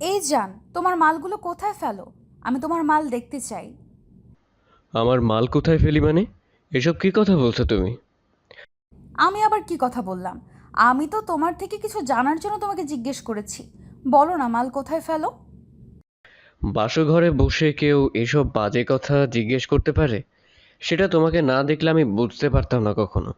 এই যান তোমার মালগুলো কোথায় ফেলো? আমি তোমার মাল দেখতে চাই। আমার মাল কোথায় ফেলি মানে? এসব কী কথা বলছো তুমি? আমি আবার কি কথা বললাম? আমি তো তোমার থেকে কিছু জানার জন্য তোমাকে জিজ্ঞেস করেছি। বলো না মাল কোথায় ফেলো? বাসঘরে বসে কেউ এসব বাজে কথা জিজ্ঞেস করতে পারে? সেটা তোমাকে না দেখলে আমি বুঝতে পারতাম না কখনো।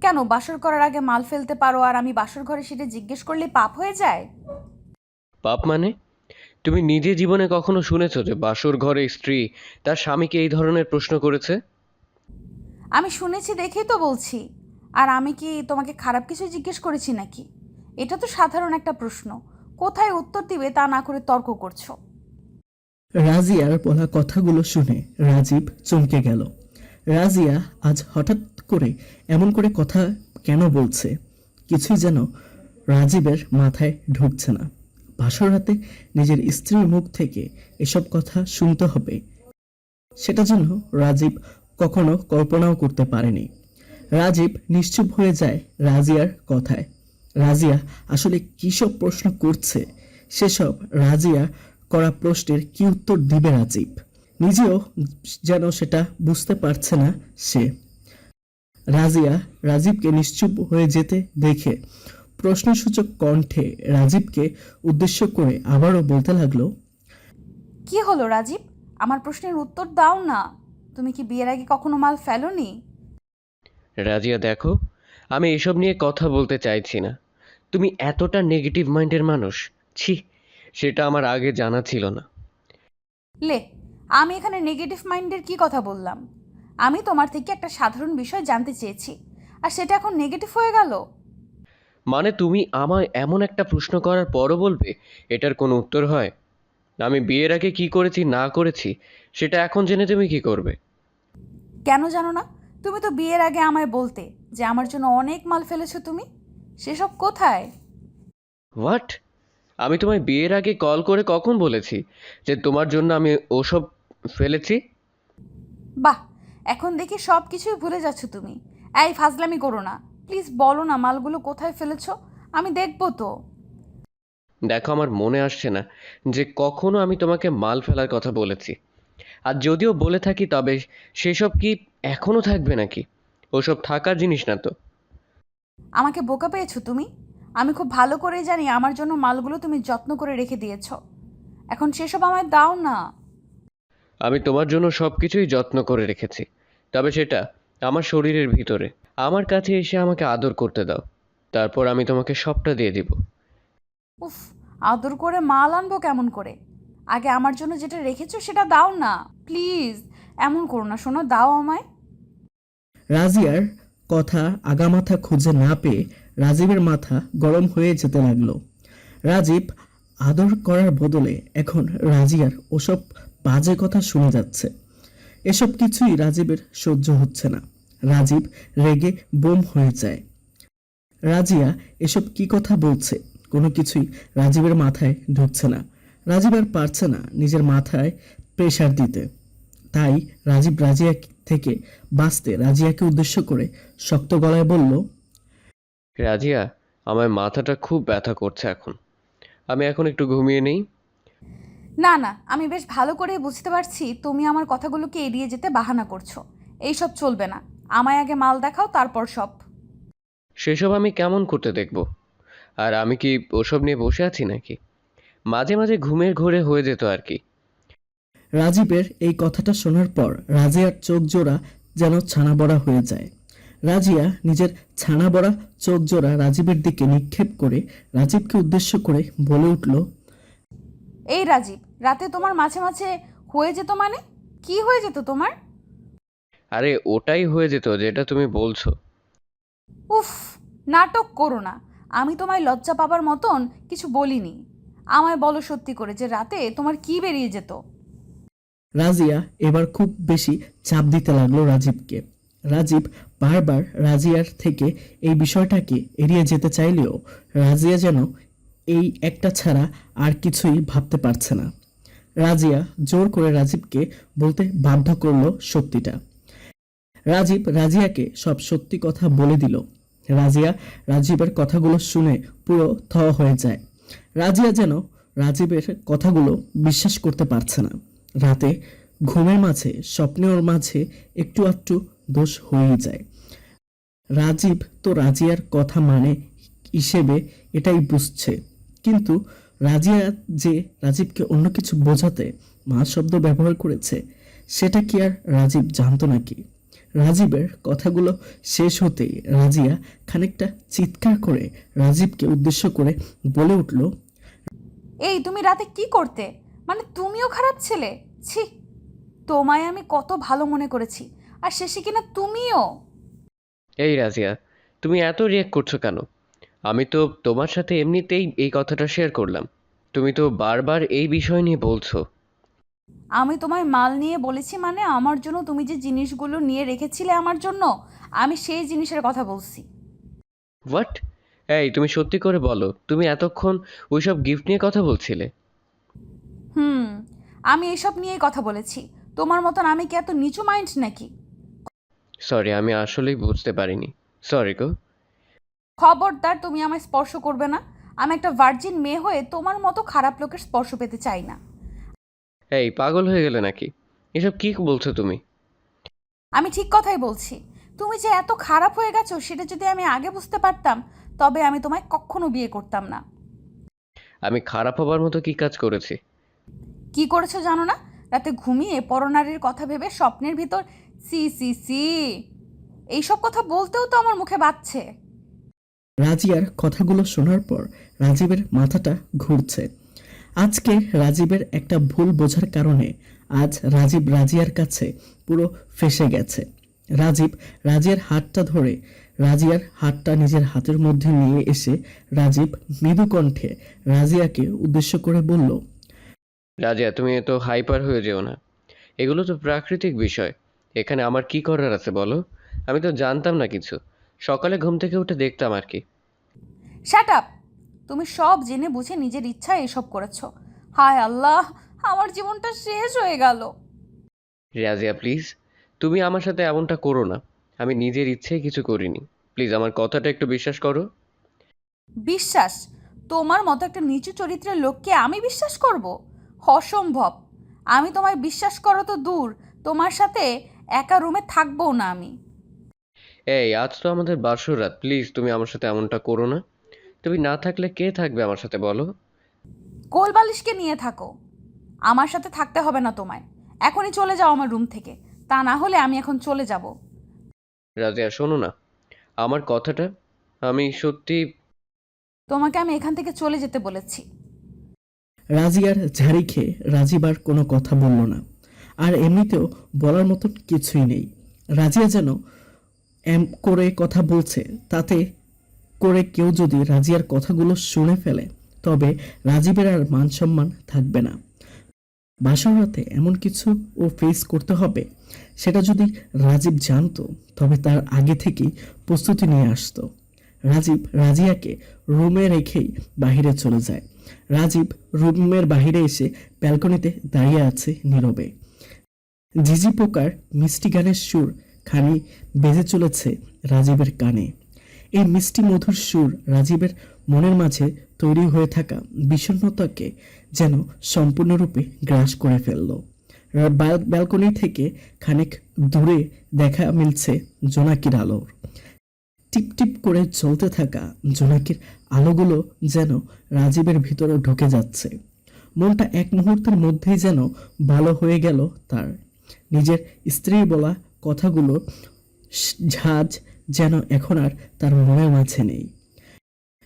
কেন? বাসর করার আগে মাল ফেলতে পারো আর আমি বাসর ঘরে সেটা জিজ্ঞেস করলে পাপ হয়ে যায়? পাপ মানে? তুমি নিজে জীবনে কখনো শুনেছো যে বাসর ঘরে স্ত্রী তার স্বামীকে এই ধরনের প্রশ্ন করেছে? আমি শুনেছি দেখেই তো বলছি। আর আমি কি তোমাকে খারাপ কিছু জিজ্ঞেস করেছি নাকি? এটা তো সাধারণ একটা প্রশ্ন। কোথায় উত্তর দিবে তা না করে তর্ক করছ? রাজিয়ার বলা কথাগুলো শুনে রাজীব চমকে গেল। রাজিয়া আজ হঠাৎ করে এমন করে কথা কেন বলছে? কিছুই যেন রাজীবের মাথায় ঢুকছে না। ভাসর রাতে নিজের স্ত্রীর মুখ থেকে এসব কথা শুনতে হবে। সেটা যেন রাজীব কখনো কল্পনাও করতে পারেনি। রাজীব নিশ্চুপ হয়ে যায় রাজিয়ার কথায়। রাজিয়া আসলে কী সব প্রশ্ন করছে? সেসব রাজিয়া করা প্রশ্নের কি উত্তর দিবে রাজীব? নিজেও যেন সেটা বুঝতে পারছে না সে। রাজিয়া রাজীবকে নিশ্চুপ হয়ে যেতে দেখে প্রশ্নসূচক কণ্ঠে রাজীবকে উদ্দেশ্য করে আবারও বলতে লাগল কি হলো রাজীব? আমার প্রশ্নের উত্তর দাও না। তুমি কি বিয়ের আগে কখনো মাল ফেলোনি? রাজিয়া দেখো আমি এসব নিয়ে কথা বলতে চাইছি না। তুমি এতটা নেগেটিভ মাইন্ডের মানুষ। ছি সেটা আমার আগে জানা ছিল না। লে আমি এখানে নেগেটিভ মাইন্ডের কি কথা বললাম? আমি তোমার থেকে একটা সাধারণ বিষয় জানতে চেয়েছি আর সেটা এখন নেগেটিভ হয়ে গেল? মানে তুমি আমায় এমন একটা প্রশ্ন করার পরও বলবে এটার কোনো উত্তর হয়? আমি বিয়ের আগে কি করেছি না করেছি সেটা এখন জেনে তুমি কি করবে? কেন জানো না? তুমি তো বিয়ের আগে আমায় বলতে যে আমার জন্য অনেক মাল ফেলেছো তুমি। সেসব কোথায়? হোয়াট আমি তোমায় বিয়ের আগে কল করে কখন বলেছি যে তোমার জন্য আমি ওসব ফেলেছি? বাহ এখন দেখি সব কিছুই ভুলে যাচ্ছ তুমি। এই ফাজলামি করো না। প্লিজ বলো না মালগুলো কোথায় ফেলেছো? আমি দেখব তো। দেখো আমার মনে আসছে না যে কখনো আমি তোমাকে মাল ফেলার কথা বলেছি। আর যদিও বলে থাকি তবে সেসব কি এখনও থাকবে নাকি? ওসব থাকার জিনিস না তো। আমাকে বোকা পেয়েছ তুমি? আমি খুব ভালো করেই জানি আমার জন্য মালগুলো তুমি যত্ন করে রেখে দিয়েছ। এখন সেসব আমায় দাও না। আমি তোমার জন্য সব কিছুই যত্ন করে রেখেছি। তবে সেটা আমার শরীরের ভিতরে। আমার কাছে এসে আমাকে আদর করতে দাও। তারপর আমি তোমাকে সবটা দিয়ে দিব। উফ আদর করে মাল আনব কেমন করে? আগে আমার জন্য যেটা রেখেছো সেটা দাও না। প্লিজ এমন করো না শোনো দাও আমায়। রাজিয়ার কথা আগামাথা খুঁজে না পেয়ে রাজীবের মাথা গরম হয়ে যেতে লাগল। রাজীব আদর করার বদলে এখন রাজিয়ার ওসব বাজে কথা শুনে যাচ্ছে। এসব কিছুই রাজীবের সহ্য হচ্ছে না। রাজীব রেগে বোম হয়ে যায়। রাজিয়া এসব কি কথা বলছে? কোনো কিছুই রাজীবের মাথায় ঢুকছে না। রাজীব আর পারছে না নিজের মাথায় প্রেশার দিতে। তাই রাজীব রাজিয়া থেকে বাঁচতে রাজিয়াকে উদ্দেশ্য করে শক্ত গলায় বলল রাজিয়া আমার মাথাটা খুব ব্যথা করছে এখন। আমি এখন একটু ঘুমিয়ে নেই? না না আমি বেশ ভালো করে বুঝতে পারছি তুমি আমার কথাগুলোকে এড়িয়ে যেতে বাহানা করছ। এইসব চলবে না। আমায় আগে মাল দেখাও তারপর সব। সেসব আমি কেমন করতে দেখব? আর আমি কি ওসব নিয়ে বসে আছি নাকি? মাঝে মাঝে ঘুমের ঘোরে হয়ে যেত আর কি। রাজীবের এই কথাটা শোনার পর রাজিয়ার চোখ জোড়া যেন ছানা বড়া হয়ে যায়। রাজিয়া নিজের ছানা বড়া চোখ জোড়া রাজীবের দিকে নিক্ষেপ করে রাজীবকে উদ্দেশ্য করে বলে উঠল এই রাজীব রাতে তোমার মাঝে মাঝে হয়ে যেত মানে? কি হয়ে যেত তোমার? আরে ওটাই হয়ে যেত যেটা তুমি বলছো। উফ নাটক করো না। আমি তোমায় লজ্জা পাবার মতন কিছু বলিনি। আমায় বলো সত্যি করে যে রাতে তোমার কি বেরিয়ে যেত। রাজিয়া এবার খুব বেশি চাপ দিতে লাগল রাজীবকে। রাজীব বারবার রাজিয়ার থেকে এই বিষয়টাকে এড়িয়ে যেতে চাইলেও রাজিয়া যেন এই একটা ছাড়া আর কিছুই ভাবতে পারছে না। রাজিয়া জোর করে রাজীবকে বলতে বাধ্য করল সত্যিটা। রাজীব রাজিয়াকে সব সত্যি কথা বলে দিল। রাজিয়া রাজীবের কথাগুলো শুনে পুরো থ হয়ে যায়। রাজিয়া যেন রাজীবের কথাগুলো বিশ্বাস করতে পারছে না। রাতে ঘুমের মাঝে, স্বপ্নের মাঝে একটু আধটু দোষ হয়েই যায়। রাজীব তো রাজিয়ার কথা মানে হিসেবে এটাই বুঝছে। কিন্তু রাজিয়া যে রাজীবকে অন্য কিছু বোঝাতে মা শব্দ ব্যবহার করেছে, সেটা কি আর রাজীব জানতো নাকি? রাজীবের কথাগুলো শেষ হতেই রাজিয়া খানিকটা চিৎকার করে রাজীবকে উদ্দেশ্য করে বলে উঠল এই তুমি রাতে কি করতে? মানে তুমিও খারাপ ছেলে? ছি তোমায় আমি কত ভালো মনে করেছি। আর শেষে কিনা তুমিও? এই রাজিয়া তুমি এত রিয়েক্ট করছ কেন? আমি তো তোমার সাথে এমনিতেই এই কথাটা শেয়ার করলাম। তুমি তো বারবার এই বিষয় নিয়ে বলছো। আমি তোমায় মাল নিয়ে বলেছি মানে আমার জন্য তুমি যে জিনিসগুলো নিয়ে রেখেছিলে আমার জন্য আমি সেই জিনিসের কথা বলছি। হোয়াট এই তুমি সত্যি করে বলো তুমি এতক্ষণ ওইসব গিফট নিয়ে কথা বলছিলে? হুম আমি এসব নিয়েই কথা বলেছি। তোমার মতন আমি কি এত নিচু মাইন্ড নাকি? সরি আমি আসলেই বুঝতে পারিনি। সরি গো। খবরদার তুমি আমায় স্পর্শ করবে না। আমি একটা ভার্জিন মেয়ে হয়ে তোমার মতো খারাপ লোকের স্পর্শ পেতে চাই না। এই পাগল হয়ে গেলে নাকি? এসব কি বলছো তুমি? আমি ঠিক কথাই বলছি। তুমি যে এত খারাপ হয়ে গেছো সেটা যদি আমি আগে বুঝতে পারতাম তবে আমি তোমায় কখনো বিয়ে করতাম না। আমি খারাপ হবার মতো কি কাজ করেছি? কি করেছ জানো না? রাতে ঘুমিয়ে পরনারীর কথা ভেবে স্বপ্নের ভিতর সি সি সি এইসব কথা বলতেও তো আমার মুখে বাজছে। রাজিয়ার কথাগুলো শোনার পর রাজীবের মাথাটা ঘুরছে। আজকে রাজীবের একটা ভুল বোঝার কারণে আজ রাজীব রাজিয়ার কাছে পুরো ফেসে গেছে। রাজীব রাজিয়ার হাতটা ধরে রাজিয়ার হাতটা নিজের হাতের মধ্যে নিয়ে এসে রাজীব মৃদু কণ্ঠে রাজিয়াকে উদ্দেশ্য করে বলল রাজিয়া তুমি এত হাইপার হয়ে যেও না। এগুলো তো প্রাকৃতিক বিষয়। এখানে আমার কি করার আছে বলো? আমি তো জানতাম না কিছু। সকালে ঘুম থেকে উঠে দেখতাম আর কি। শ্যাট আপ তুমি সব জেনে বুঝে নিজের ইচ্ছায় এসব করেছ। হায় আল্লাহ আমার জীবনটা শেষ হয়ে গেল। রাজিয়া প্লিজ তুমি আমার সাথে এমনটা করো না। আমি নিজের ইচ্ছেই কিছু করিনি। প্লিজ আমার কথাটা একটু বিশ্বাস করো। বিশ্বাস? তোমার মতো একটা নিচু চরিত্রের লোককে আমি বিশ্বাস করব? অসম্ভব। আমি তোমায় বিশ্বাস করো তো দূর। তোমার সাথে একা রুমে থাকব না আমি। এই আজ তো আমাদের বাসর রাত। প্লিজ তুমি আমার সাথে এমনটা করো না। তুমি না থাকলে কে থাকবে আমার সাথে বলো? কোলবালিশকে নিয়ে থাকো। আমার সাথে থাকতে হবে না তোমায়। এখনই চলে যাও আমার রুম থেকে। তা না হলে আমি এখন চলে যাব। রাজিয়া শোনো না। আমার কথাটা আমি সত্যি তোমাকে আমি এখান থেকে চলে যেতে বলেছি। রাজিয়ার ঝাড়ি খেয়ে রাজীব আর কোনো কথা বলল না। আর এমনিতেও বলার মতন কিছুই নেই। রাজিয়া যেন এম করে কথা বলছে তাতে করে কেউ যদি রাজিয়ার কথাগুলো শুনে ফেলে, তবে রাজীবের আর মান সম্মান থাকবে না। বাসর এমন কিছু ও ফেস করতে হবে, সেটা যদি রাজীব জানতো, তবে তার আগে থেকেই প্রস্তুতি নিয়ে আসতো। রাজীব রাজিয়াকে রুমে রেখেই বাহিরে চলে যায়। রাজীব রুমের বাহিরে এসে ব্যালকনিতে দাঁড়িয়ে আছে নীরবে। ঝিঝি পোকার মিষ্টি গানের সুর খানি বেজে চলেছে রাজীবের কানে। এই মিষ্টি মধুর সুর রাজীবের মনের মাঝে তৈরি হয়ে থাকা বিষণ্ণতাকে যেন সম্পূর্ণরূপে গ্রাস করে ফেলল। ব্যালকনি থেকে খানিক দূরে দেখা মিলছে জোনাকির আলোর। টিপ টিপ করে চলতে থাকা জোনাকির আলোগুলো যেন রাজীবের ভিতরে ঢুকে যাচ্ছে। মনটা এক মুহূর্তের মধ্যেই যেন ভালো হয়ে গেল তার। নিজের স্ত্রী বলা কথাগুলো ঝাঁজ যেন এখন আর তার মনের মাঝে নেই।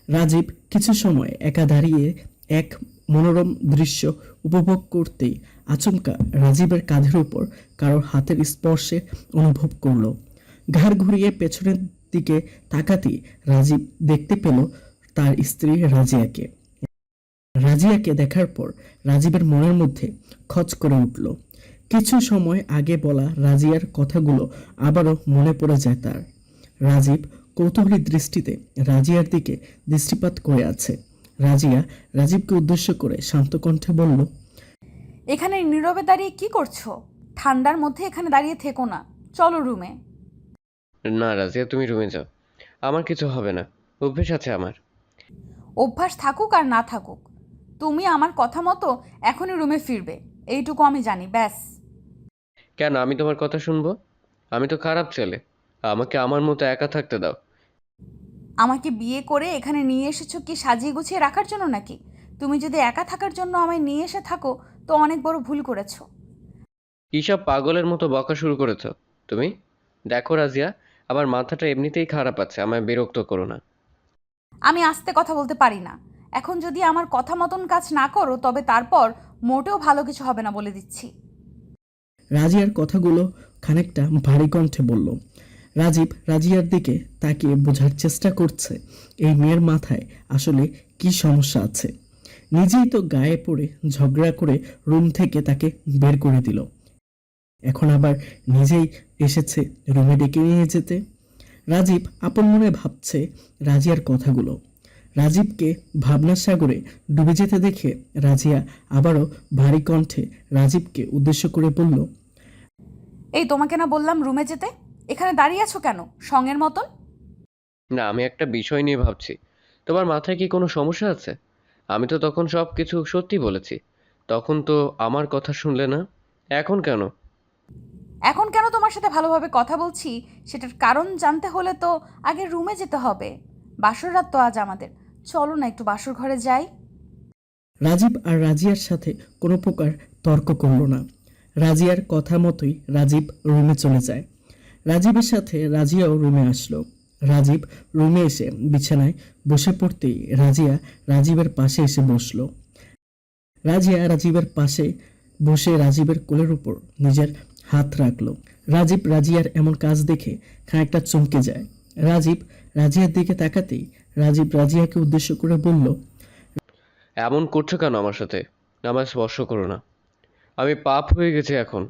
রাজীব কিছু সময় একা দাঁড়িয়ে এক মনোরম দৃশ্য উপভোগ করতেই আচমকা রাজীবের কাঁধের উপর কারোর হাতের স্পর্শে অনুভব করল। ঘাড় ঘুরিয়ে পেছনের দিকে তাকাতেই রাজীব দেখতে পেল তার স্ত্রী রাজিয়াকে। রাজিয়াকে দেখার পর রাজীবের মনের মধ্যে খচ করে উঠল। কিছু সময় আগে বলা রাজিয়ার কথাগুলো আবারও মনে পড়ে যায় তার। রাজীব কৌতূহলী দৃষ্টিতে রাজিয়ার দিকে দৃষ্টিপাত করে আছে। রাজিয়া রাজীবকে উদ্দেশ্য করে শান্ত কণ্ঠে বলল এখানে নীরবে দাঁড়িয়ে কি করছ? ঠান্ডার মধ্যে এখানে দাঁড়িয়ে থেকো না। চলো রুমে। না রাজিয়া তুমি রুমে যাও। আমার কিছু হবে না। অভ্যেস আছে আমার। অভ্যাস থাকুক আর না থাকুক। তুমি আমার কথা মতো এখনই রুমে ফিরবে। এইটুকু আমি জানি ব্যাস। কেন? আমি তোমার কথা শুনব? আমি তো খারাপ ছেলে। আমাকে আমার মতো একা থাকতে দাও। আমাকে বিয়ে করে এখানে নিয়ে এসেছ কি সাজিয়ে গুছিয়ে রাখার জন্য নাকি? তুমি যদি একা থাকার জন্য আমায় নিয়ে এসে থাকো তো অনেক বড় ভুল করেছ। কিসব পাগলের মতো বকা শুরু করেছ? তুমি? দেখো রাজিয়া আমার মাথাটা এমনিতেই খারাপ আছে আমায় বিরক্ত করো না। আমি আস্তে কথা বলতে পারি না। এখন যদি আমার কথা মতন কাজ না করো তবে তারপর মোটেও ভালো কিছু হবে না বলে দিচ্ছি। রাজিয়ার কথাগুলো খানিকটা ভারী কণ্ঠে বলল রাজীব রাজিয়ার দিকে তাকিয়ে বোঝার চেষ্টা করছে এই মেয়ের মাথায় আসলে কি সমস্যা আছে। নিজেই তো গায়ে পড়ে ঝগড়া করে রুম থেকে তাকে বের করে দিল। এখন আবার নিজেই এসেছে রুমে ডেকে নিয়ে যেতে। রাজীব আপন মনে ভাবছে রাজিয়ার কথাগুলো। রাজীবকে ভাবনার সাগরে ডুবে যেতে দেখে রাজিয়া আবারও ভারী কণ্ঠে রাজীবকে উদ্দেশ্য করে বলল, এই তোমাকে না বললাম রুমে যেতে? এখানে দাঁড়িয়ে আছো কেন? সঙ্গের মতন? না আমি একটা বিষয় নিয়ে ভাবছি। তোমার মাথায় কি কোনো সমস্যা আছে? আমি তো তখন সব কিছু সত্যি বলেছি। তখন তো আমার কথা শুনলে না। এখন কেন? এখন কেন তোমার সাথে ভালোভাবে কথা বলছি? সেটার কারণ জানতে হলে তো আগে রুমে যেতে হবে। বাসর রাত তো আজ আমাদের। চলো না একটু বাসর ঘরে যাই। রাজীব আর রাজিয়ার সাথে কোনো প্রকার তর্ক করল না। রাজিয়ার কথা মতোই রাজীব রুমে চলে যায়। রাজীবের সাথে রাজিয়াও রুমে আসলো। রাজীব রুমে এসে বিছানায় বসে পড়তেই রাজিয়া রাজীবের পাশে এসে বসল। রাজিয়া রাজীবের পাশে বসে রাজীবের কোলের উপর নিজের হাত রাখল। রাজীব রাজিয়ার এমন কাজ দেখে খানিকটা চমকে যায়। রাজীব রাজিয়ার দিকে তাকাতেই রাজীব রাজিয়াকে উদ্দেশ্য করে বলল, এমন করছ কেন আমার সাথে? আমায় স্পর্শ করো না। আমি পাপ হয়ে গেছি এখন।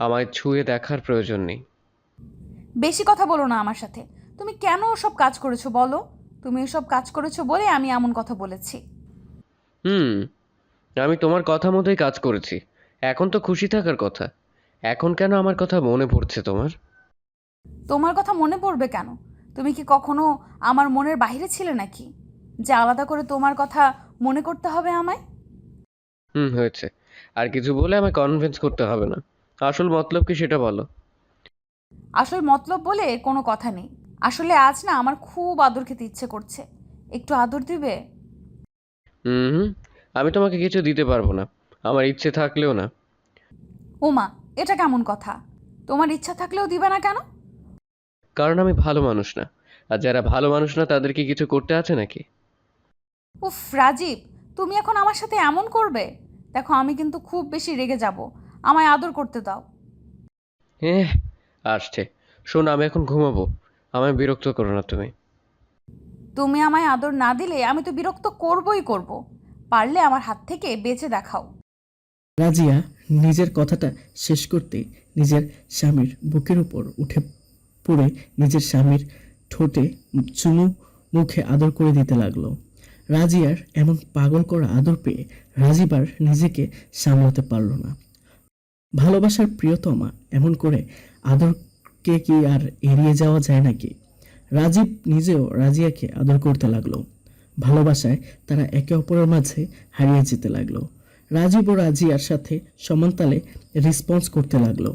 আমায় ছুঁয়ে দেখার প্রয়োজন নেই। বেশি কথা বলো না আমার সাথে। তুমি কেন ওসব কাজ করেছ বলো? তুমি এসব কাজ করেছ বলে আমি এমন কথা বলেছি। হুম আমি তোমার কথা মতোই কাজ করেছি। এখন তো খুশি থাকার কথা। এখন কেন আমার কথা মনে পড়ছে তোমার? তোমার কথা মনে পড়বে কেন? তুমি কি কখনো আমার মনের বাইরে ছিলে নাকি? যে আলাদা করে তোমার কথা মনে করতে হবে আমায়? হুম হয়েছে। আর কিছু বলে আমায় কনভিন্স করতে হবে না। আসল মতলব কি সেটা বলো। আসল মতলব বলে কোনো কথা নেই। আসলে আজ না আমার খুব আদর খেতে ইচ্ছে করছে। একটু আদর দিবে? হুম আমি তোমাকে কিছু দিতে পারব না। আমার ইচ্ছে থাকলেও না। ওমা এটা কেমন কথা? তোমার ইচ্ছা থাকলেও দিবে না কেন? কারণ আমি ভালো মানুষ না। আর যারা ভালো মানুষ না তাদেরকে কিছু করতে আছে নাকি? উফ রাজীব তুমি এখন আমার সাথে এমন করবে? দেখো আমি কিন্তু খুব বেশি রেগে যাব। আমায় আদর করতে দাও। হ্যাঁ আসছে। শোন আমি এখন ঘুমাবো। আমায় বিরক্ত করো না তুমি। তুমি আমায় আদর না দিলে আমি তো বিরক্ত করবই করব। পারলে আমার হাত থেকে বেঁচে দেখাও। রাজিয়া নিজের কথাটা শেষ করতে নিজের স্বামীর বুকের উপর উঠে পড়ে নিজের স্বামীর ঠোঁটে চুমু মুখে আদর করে দিতে লাগল। রাজিয়ার এমন পাগল করা আদর পেয়ে রাজিবার নিজেকে সামলাতে পারল না। ভালোবাসার প্রিয়তমা এমন করে আদরকে কি আর এড়িয়ে যাওয়া যায় নাকি? রাজীব নিজেও রাজিয়াকে আদর করতে লাগল। ভালোবাসায় তারা একে অপরের মাঝে হারিয়ে যেতে লাগল। রাজীব ও রাজিয়ার সাথে সমানতালে রেসপন্স করতে লাগল।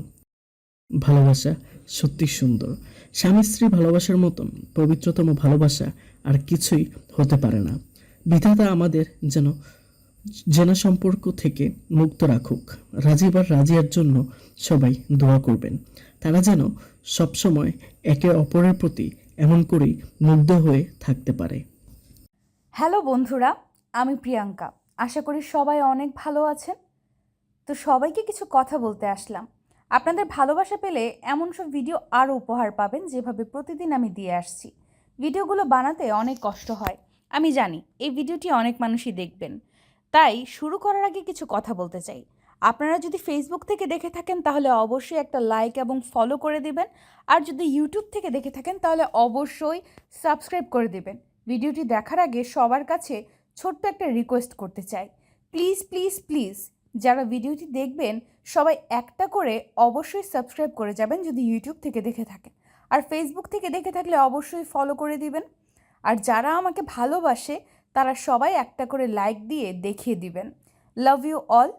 ভালোবাসা সত্যি সুন্দর। স্বামী স্ত্রী ভালোবাসার মতন পবিত্রতম ভালোবাসা আর কিছুই হতে পারে না। বিধাতা আমাদের যেন জেনা সম্পর্ক থেকে মুক্ত রাখুক। রাজীব আর রাজিয়ার জন্য সবাই দোয়া করবেন। তারা যেন সবসময় একে অপরের প্রতি এমন করেই মুগ্ধ হয়ে থাকতে পারে। হ্যালো বন্ধুরা, আমি প্রিয়াঙ্কা। আশা করি সবাই অনেক ভালো আছেন। তো সবাইকে কিছু কথা বলতে আসলাম। আপনাদের ভালোবাসা পেলে এমন সব ভিডিও আরও উপহার পাবেন যেভাবে প্রতিদিন আমি দিয়ে আসছি। ভিডিওগুলো বানাতে অনেক কষ্ট হয়। আমি জানি, এই ভিডিওটি অনেক মানুষই দেখবেন। তাই শুরু করার আগে কিছু কথা বলতে চাই। আপনারা যদি ফেসবুক থেকে দেখে থাকেন, তাহলে অবশ্যই একটা লাইক এবং ফলো করে দিবেন। আর যদি ইউটিউব থেকে দেখে থাকেন, তাহলে অবশ্যই সাবস্ক্রাইব করে দিবেন। ভিডিওটি দেখার আগে সবার কাছে ছোট্ট একটা রিকোয়েস্ট করতে চাই। প্লিজ প্লিজ প্লিজ যারা ভিডিওটি দেখবেন, সবাই একটা করে অবশ্যই সাবস্ক্রাইব করে যাবেন যদি ইউটিউব থেকে দেখে থাকেন। আর ফেসবুক থেকে দেখে থাকলে অবশ্যই ফলো করে দিবেন। আর যারা আমাকে ভালোবাসে, তারা সবাই একটা করে লাইক দিয়ে দেখিয়ে দিবেন। Love you all